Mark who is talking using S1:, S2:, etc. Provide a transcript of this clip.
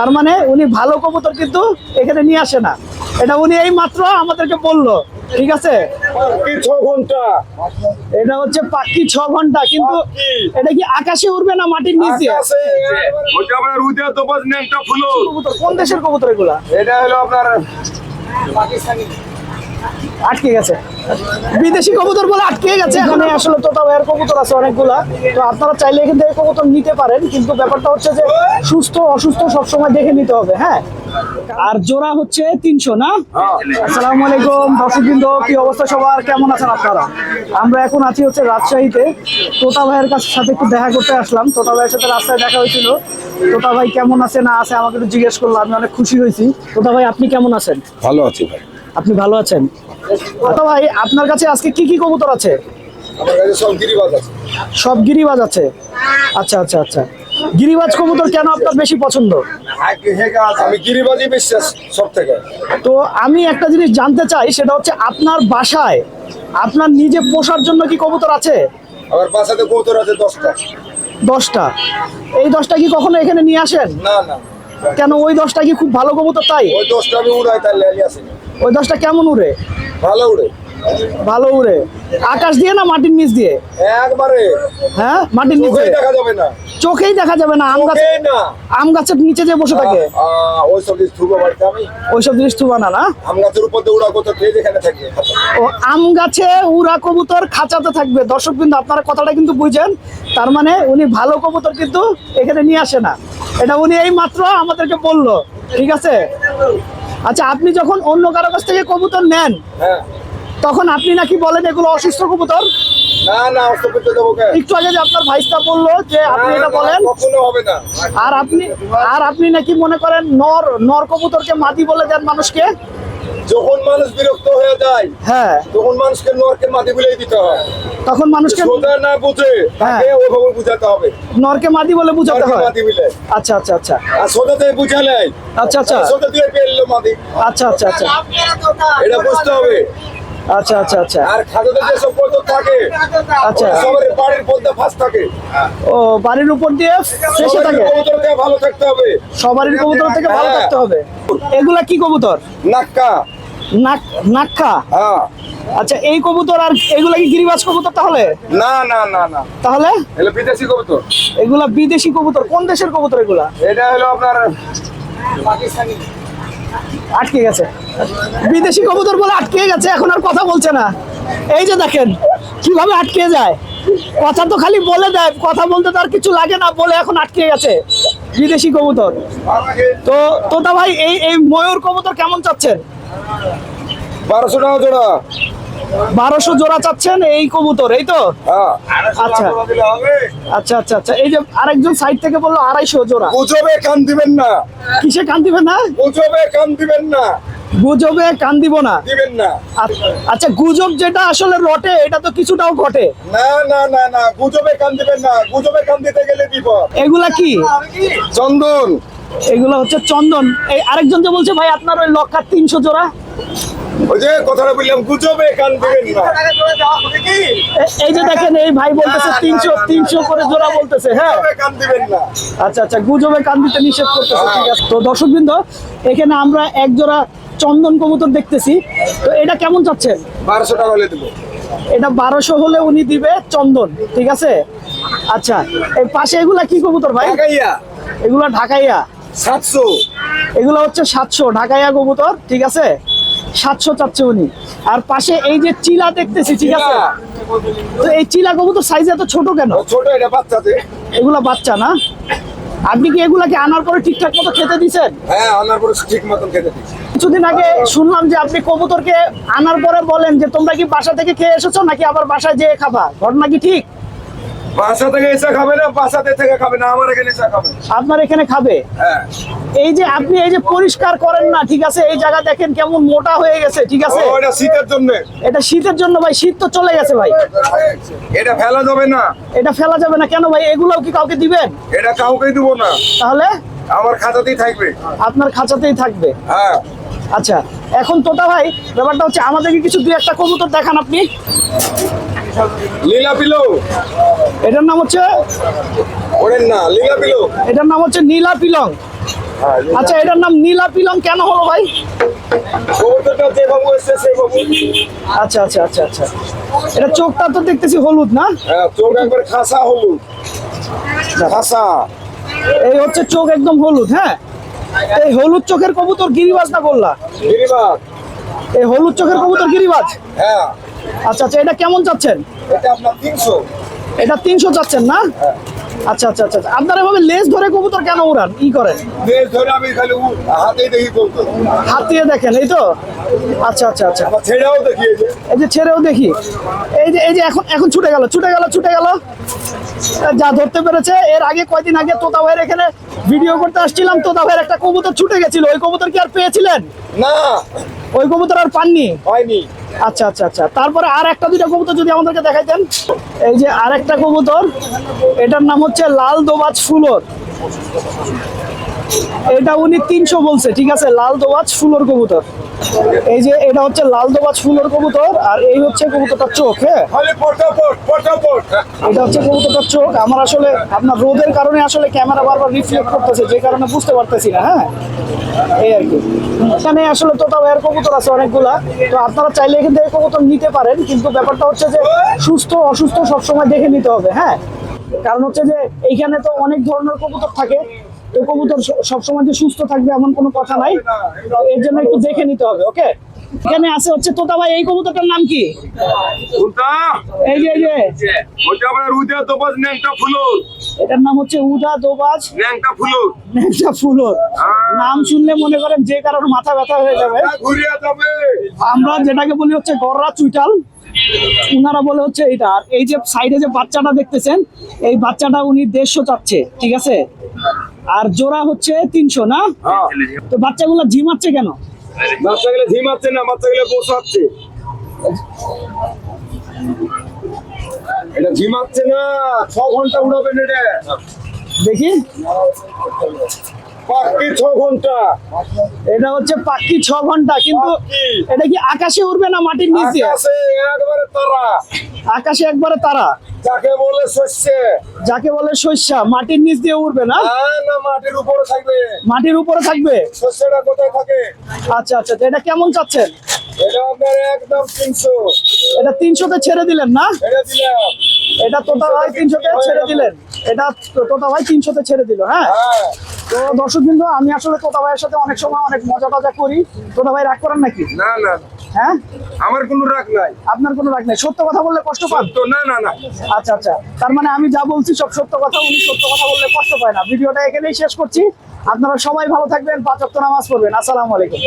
S1: তার মানে উনি ভালো কবুতর কিন্তু এখানে নিয়ে আসে না। এটা উনি এই মাত্র আমাদেরকে বলল ঠিক আছে?
S2: ছ ঘণ্টা।
S1: এটা হচ্ছে পাখি ছ ঘণ্টা কিন্তু এটা কি আকাশে উড়বে না মাটির নিচে? কোন দেশের কবুতর এগুলা?
S2: এটা হলো আপনার
S1: আটকে গেছে। বিদেশি কবুতর বলে আটকে গেছে। এখানে আসলে তোতা ভাইয়ের কবুতর আছে অনেকগুলা। তো আপনারা চাইলে এখান থেকে কবুতর নিতে পারেন। কিন্তু ব্যাপারটা হচ্ছে যে সুস্থ, অসুস্থ সবসময় দেখে নিতে হবে হ্যাঁ? আর জোড়া হচ্ছে তিনশো, না? আসসালামু আলাইকুম, দর্শকবৃন্দ, কি অবস্থা সবার? কেমন আছেন আপনারা? আমরা এখন আছি হচ্ছে রাজশাহীতে। তোতা ভাইয়ের কাছে সাথে একটু দেখা করতে আসলাম। তোতা ভাইয়ের সাথে রাস্তায় দেখা হয়েছিল। তোতা ভাই কেমন আছে না আছে, আমাকে একটু জিজ্ঞেস করল। আমি অনেক খুশি হয়েছি। তোতা ভাই, আপনি কেমন আছেন?
S2: ভালো আছি ভাই।
S1: আপনি ভালো আছেন? তো ভাই আপনার কাছে আজকে কি কি কবুতর আছে?
S2: আমার কাছে সব গিরিবাজ আছে।
S1: সব গিরিবাজ আছে? আচ্ছা আচ্ছা আচ্ছা। গিরিবাজ কবুতর কেন আপনার বেশি পছন্দ?
S2: আমি গিরিবাজই বিশ্বাস সব থেকে
S1: তো আমি একটা জিনিস জানতে চাই সেটা হচ্ছে আপনার বাসায় আপনার নিজে পোষার জন্য কি কবুতর আছে?
S2: আমার বাসাতে কৌতর আছে দশটা।
S1: দশটা। এই দশটা কি কখনো এখানে নিয়ে আসেন?
S2: না না।
S1: কেন ওই দশটা কি খুব ভালো কবুতর তাই?
S2: ওই দশটা আমি উড়াই আসি।
S1: ওই দশটা কেমন উড়ে?
S2: ভালো উড়ে।
S1: ভালো উড়ে। আকাশ দিয়ে না মাটির নিচ দিয়ে?
S2: একবারে।
S1: হ্যাঁ? মাটির নিচে?
S2: দেখা যাবে না।
S1: চোখেই দেখা যাবে না আম গাছ
S2: না।
S1: আম গাছের নিচে যে বসে থাকে।
S2: ওই সব জিনিস থুবো বাড়িতে আমি।
S1: ওইসব জিনিস তুবা না না?
S2: আম গাছের উপর দিয়ে উড়া করতে পেয়ে যেখানে থাকি।
S1: ও আম গাছে উড়া কবুতর খাঁচাতে থাকবে। দর্শক বিন্দু আপনারা কথাটা কিন্তু বুঝেন। তার মানে উনি ভালো কবুতর কিন্তু এখানে নিয়ে আসে না। এটা উনি এই মাত্র আমাদেরকে বলল। ঠিক আছে? আচ্ছা আপনি যখন অন্য কারও কাছ থেকে কবুতর নেন
S2: হ্যাঁ।
S1: তখন আপনি নাকি বলেন এগুলো অসুস্থ কবুতর?
S2: না না
S1: একটু আগে যে আপনার ভাইসটা বলল যে আপনি এটা বলেন
S2: হবে না।
S1: আর আপনি আর আপনি নাকি মনে করেন নর নর কবুতরকে মাদি বলে দেন মানুষকে?
S2: যখন মানুষ বিরক্ত হয়ে যায়
S1: হ্যাঁ।
S2: তখন মানুষকে নরকে মাটি বিলাই দিতে হয়।
S1: তখন মানুষকে
S2: সোজা না বুঝে তাকে ওইভাবে বুঝাতে হবে।
S1: নরকে মাদি বলে বুঝাতে হয়?
S2: মাটি বিলে
S1: আচ্ছা আচ্ছা আচ্ছা।
S2: আর সোজাতে বুঝালে।
S1: আচ্ছা আচ্ছা।
S2: সোজা দিয়ে পেললো মাটি।
S1: আচ্ছা আচ্ছা আচ্ছা।
S2: এটা বুঝতে হবে।
S1: আচ্ছা আচ্ছা আচ্ছা।
S2: আর খাদ্যতে যেসব পদ্ধতি থাকে
S1: আচ্ছা।
S2: সবার বাড়ির পদ্মা ফাঁস থাকে।
S1: ও বাড়ির উপর দিয়ে ফেসে
S2: সবার
S1: থাকে?
S2: কবুতরকে ভালো থাকতে হবে।
S1: সবারই কবুতর থেকে ভালো
S2: হ্যাঁ।
S1: থাকতে হবে। এগুলা কি কবুতর?
S2: নাক্কা।
S1: নাক নাক্ষা
S2: হ্যাঁ।
S1: আচ্ছা এই কবুতর আর এগুলা কি গিরিবাজ কবুতর তাহলে?
S2: না না না না।
S1: তাহলে?
S2: এগুলো বিদেশি কবুতর।
S1: এগুলা বিদেশি কবুতর। কোন দেশের কবুতর এগুলা?
S2: এটা হলো আপনার
S1: আটকে গেছে। বিদেশি কবুতর বলে আটকে গেছে এখন আর কথা বলছে না। এই যে দেখেন কীভাবে আটকে যায়? কথা তো খালি বলে দেয় কথা বলতে তো আর কিছু লাগে না বলে এখন আটকে গেছে। বিদেশি কবুতর। তো তোতা ভাই এই এই ময়ূর কবুতর কেমন চাচ্ছেন?
S2: বারোশো টাকা জোড়া।
S1: বারোশো জোড়া চাচ্ছেন এই কবুতর এই তো?
S2: হ্যাঁ।
S1: আচ্ছা। আচ্ছা আচ্ছা আচ্ছা এই যে আরেকজন সাইড থেকে বলল আড়াইশো জোড়া।
S2: গুজবে কান দিবেন না।
S1: কিসে কান দিবেন না?
S2: গুজবে কান দিবেন না।
S1: গুজবে কান দিব না।
S2: দিবেন না।
S1: আচ্ছা গুজব যেটা আসলে রটে এটা তো কিছুটাও ঘটে।
S2: না না না না গুজবে কান দিবেন না। গুজবে কান দিতে গেলে বিপদ।
S1: এগুলা কি?
S2: চন্দন।
S1: এগুলো হচ্ছে চন্দন। এই আরেকজন যে বলছে ভাই আপনার ওই লক্ষার তিনশো জোড়া?
S2: ওই যে কথাটা বললাম গুজবে কান দিবেন না।
S1: এই যে দেখেন এই ভাই বলতেছে তিনশো তিনশো করে জোড়া বলতেছে হ্যাঁ।
S2: কান দিবেন না।
S1: আচ্ছা আচ্ছা গুজবে কান দিতে নিষেধ করতেছে ঠিক আছে। তো দর্শকবৃন্দ এখানে আমরা এক জোড়া চন্দন কবুতর দেখতেছি। তো এটা কেমন চাচ্ছেন?
S2: বারোশো টাকা হলে দেবো।
S1: এটা বারোশো হলে উনি দিবে চন্দন ঠিক আছে? আচ্ছা এই পাশে এগুলা কি কবুতর ভাই? এগুলা ঢাকাইয়া।
S2: সাতশো।
S1: এগুলো হচ্ছে সাতশো। ঢাকাইয়া কবুতর ঠিক আছে? সাতশো চাচ্ছে উনি। আর পাশে এই যে চিলা দেখতেছি ঠিক আছে? তো এই চিলা কবুতর সাইজ এত ছোট কেন?
S2: ছোট এটা বাচ্চাতে
S1: এগুলা বাচ্চা না? আপনি কি এগুলাকে আনার পরে ঠিকঠাক মতো খেতে দিছেন?
S2: হ্যাঁ আনার পরে ঠিক মতন খেতে দিচ্ছি
S1: কিছুদিন আগে শুনলাম যে আপনি কবুতরকে আনার পরে বলেন যে তোমরা কি বাসা থেকে খেয়ে এসেছ নাকি আবার বাসায় যেয়ে খাবা? ঘটনা কি ঠিক?
S2: বাসা থেকে এসে খাবে না বাসাতে থেকে খাবে না আমার এখানে এসে খাবে।
S1: আপনার এখানে খাবে?
S2: হ্যাঁ।
S1: এই যে আপনি এই যে পরিষ্কার করেন না ঠিক আছে? এই জায়গা দেখেন কেমন মোটা হয়ে গেছে ঠিক আছে?
S2: এটা শীতের জন্য।
S1: এটা শীতের জন্য ভাই শীত তো চলে গেছে ভাই।
S2: এটা ফেলা যাবে না।
S1: এটা ফেলা যাবে না। কেন ভাই এগুলোও কি কাউকে দিবেন?
S2: এটা কাউকে দিব না।
S1: তাহলে?
S2: আমার খাতাতেই থাকবে।
S1: আপনার খাঁচাতেই থাকবে।
S2: হ্যাঁ।
S1: আচ্ছা এখন তোটা ভাই ব্যাপারটা হচ্ছে আমাদেরকে কিছু দুই একটা কবুতর দেখান আপনি।
S2: লীলা পিলো।
S1: এটার নাম হচ্ছে
S2: ওরেন না লীলা পিলো।
S1: এটার নাম হচ্ছে নীলা পিলং। আচ্ছা এটার নাম নীলাপিলং কেন হলো ভাই? আচ্ছা আচ্ছা আচ্ছা আচ্ছা। এটা চোখটা তো দেখতেছি হলুদ না?
S2: হ্যাঁ চোখ একবার খাসা হলুদ। খাসা।
S1: এই হচ্ছে চোখ একদম হলুদ হ্যাঁ? এই হলুদ চোখের কবুতর গিরিবাজ না বললা
S2: গিরিবাদ
S1: এই হলুদ চোখের কবুতর গিরিবাজ?
S2: হ্যাঁ।
S1: আচ্ছা আচ্ছা এটা কেমন চাচ্ছেন?
S2: এটা আপনার তিনশো।
S1: এটা তিনশো চাচ্ছেন না? আচ্ছা আচ্ছা আচ্ছা আচ্ছা। আপনারা এভাবে লেজ ধরে কবুতর কেন উড়ান? ই করেন।
S2: দেশ ধরে আমি খালি উ- দেখি বলতো
S1: হাত দিয়ে দেখেন এই তো? আচ্ছা আচ্ছা আচ্ছা।
S2: ছেড়েও দেখিয়েছে
S1: এই যে ছেড়েও দেখি। এই যে এই যে এখন এখন ছুটে গেল ছুটে গেল ছুটে গেল। যা ধরতে পেরেছে এর আগে কয়দিন আগে তোতা ভাইয়ের এখানে ভিডিও করতে আসছিলাম তোতা ভাইয়ের একটা কবুতর ছুটে গেছিল। ওই কবুতর কি আর পেয়েছিলেন?
S2: না।
S1: ওই কবুতর আর পাননি?
S2: হয়নি।
S1: আচ্ছা আচ্ছা আচ্ছা। তারপরে আর একটা দুইটা কবুতর যদি আমাদেরকে দেখাইতেন এই যে আর একটা কবুতর এটার নাম হচ্ছে লাল দোবাজ ফুলর। এটা উনি তিনশো বলছে ঠিক আছে? লাল দোবাজ ফুলর কবুতর। এই যে এটা হচ্ছে লাল দোবাজ ফুলর কবুতর আর এই হচ্ছে কবুতরটার চোখ হ্যাঁ? এটা হচ্ছে কবুতরটার চোখ। আমার আসলে আপনার রোদের কারণে আসলে ক্যামেরা বারবার রিফ্লেক্ট করতেছে যে কারণে বুঝতে পারতেছি না হ্যাঁ? এই আর কি। এখানে আসলে তোতা ভাইয়ের কবুতর আছে অনেকগুলা। তো আপনারা চাইলে এখান থেকে কবুতর নিতে পারেন, কিন্তু ব্যাপারটা হচ্ছে যে সুস্থ, অসুস্থ সবসময় দেখে নিতে হবে হ্যাঁ? কারণ হচ্ছে যে এইখানে তো অনেক ধরনের কবুতর থাকে। তো কবুতর সবসময় যে সুস্থ থাকবে এমন কোনো কথা নাই। এর জন্য একটু দেখে নিতে হবে ওকে এখানে আছে হচ্ছে তোতা ভাই এই কবুতরটার নাম কি? এই যে এই যে।
S2: ন্যাংটা ফুলুর।
S1: এটার নাম হচ্ছে উদা দোবাজ
S2: ন্যাংটা ফুলুর।
S1: ন্যাংটা ফুলর। নাম শুনলে মনে করেন যে কারোর মাথা ব্যথা হয়ে যাবে। আমরা যেটাকে বলি হচ্ছে গররা চুইটাল উনারা বলে হচ্ছে এইটা। আর এই যে সাইডে যে বাচ্চাটা দেখতেছেন এই বাচ্চাটা উনি দেড়শো চাচ্ছে ঠিক আছে? আর জোড়া হচ্ছে তিনশো না?
S2: হ্যাঁ।
S1: তো বাচ্চাগুলো ঝিমাচ্ছে কেন?
S2: ঝিমাচ্ছে না বসাচ্ছে এটা ঝিমাচ্ছে না ছ ঘণ্টা উড়াবেন এটা
S1: দেখি।
S2: পাক্কি ছ ঘণ্টা।
S1: এটা হচ্ছে পাখি ছ ঘণ্টা কিন্তু এটা কি আকাশে উঠবে না মাটির নিচে?
S2: আকাশে একবারে তারা।
S1: আকাশে একবারে তারা।
S2: যাকে বলে শস্যে।
S1: যাকে বলে শস্যা মাটির নিচ দিয়ে উঠবে না?
S2: মাটির উপরে থাকবে।
S1: মাটির উপরে থাকবে?
S2: শস্যটা কোথায় থাকে?
S1: আচ্ছা আচ্ছা তো এটা কেমন চাচ্ছেন?
S2: এটা আপনার একদম তিনশো।
S1: এটা তিনশোতে ছেড়ে দিলেন না?
S2: এটা দিলাম।
S1: এটা তোতা ভাই তিনশোতে ছেড়ে দিলেন। এটা তো- তোতা ভাই তিনশোতে ছেড়ে দিল হ্যাঁ?
S2: হ্যাঁ।
S1: তো দর্শক বিন্দু আমি আসলে তোতা ভাইয়ের সাথে অনেক সময় অনেক মজা টজা করি। তোতা ভাই রাগ করেন নাকি?
S2: না না
S1: হ্যাঁ?
S2: আমার কোনো রাগ নাই।
S1: আপনার কোনো রাগ নাই। সত্য কথা বললে কষ্ট পান?
S2: তো না না না।
S1: আচ্ছা আচ্ছা। তার মানে আমি যা বলছি সব সত্য কথা উনি সত্য কথা বললে কষ্ট পায় না। ভিডিওটা এখানেই শেষ করছি। আপনারা সবাই ভালো থাকবেন পাঁচ নামাজ পড়বেন। আসসালামু আলাইকুম।